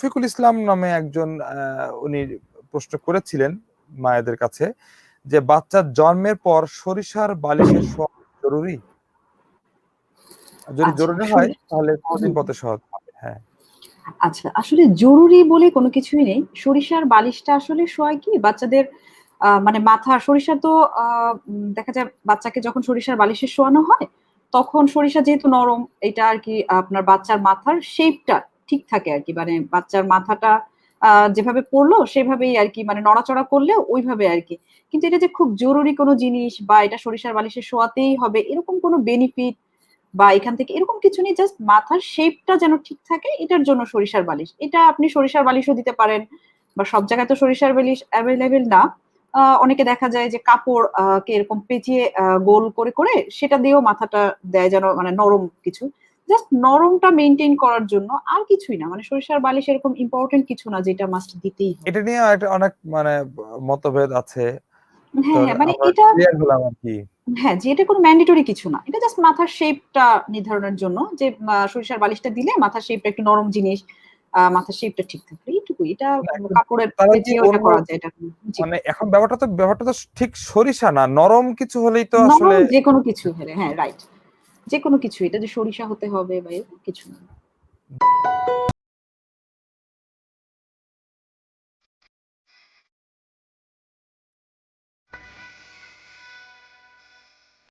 রফিকুল ইসলাম নামে একজন উনি প্রশ্ন করেছিলেন মায়েদের কাছে যে বাচ্চার জন্মের পর সরিষার বালিশের সোয়া জরুরি? যদি আচ্ছা, জরুরি হয় তাহলে কদিন পথে সহজ হবে? হ্যাঁ। আচ্ছা আসলে জরুরি বলে কোনো কিছুই নেই। সরিষার বালিশটা আসলে শোয় কি? বাচ্চাদের মানে মাথা সরিষা তো আহ, দেখা যায় বাচ্চাকে যখন সরিষার বালিশে শোয়ানো হয় তখন সরিষা যেহেতু নরম এটা আর কি আপনার বাচ্চার মাথার শেপটা ঠিক থাকে আর কি। মানে বাচ্চার মাথাটা যেভাবে পড়ল সেভাবেই আর কি মানে নড়াচড়া করলে ওইভাবে আর কি। কিন্তু এটা যে খুব জরুরি কোনো জিনিস বা এটা সরিষার বালিশে শোয়াতেই হবে, এরকম কোনো বেনিফিট বা এখান থেকে এরকম কিছু নেই জাস্ট মাথার শেপটা যেন ঠিক থাকে, এটার জন্য সরিষার বালিশ। এটা আপনি সরিষার বালিশও দিতে পারেন বা সব জায়গায় তো সরিষার বালিশ অ্যাভেলেবেল না। অনেকে দেখা যায় যে কাপড় কে এরকম পেঁচিয়ে গোল করে করে সেটা দিয়েও মাথাটা দেয় যেন মানে নরম কিছু। জাস্ট নরমটা মেনটেন করার জন্য আর কিছুই না। মানে সরিষার বালিশ এরকম ইম্পর্টেন্ট কিছু না যেটা মাস্ট দিতেই এটা নিয়ে একটা অনেক মানে মতভেদ আছে। হ্যাঁ হ্যাঁ মানে এটা হ্যাঁ যে এটা কোনো ম্যান্ডেটরি কিছু না। এটা জাস্ট মাথার শেপটা নির্ধারণের জন্য যে সরিষার বালিশটা দিলে মাথার শেপটা একটু নরম জিনিস মাথার শেপটা ঠিক থাকবে। এইটুকুই। এটা কাপড়ের করা যায় এটা মানে এখন ব্যাপারটা তো ব্যাপারটা তো ঠিক সরিষা না। নরম কিছু হলেই তো আসলে যে কোনো কিছু হলে হ্যাঁ রাইট যে কোনো কিছু এটা যে সরিষা হতে হবে বা কিছু না।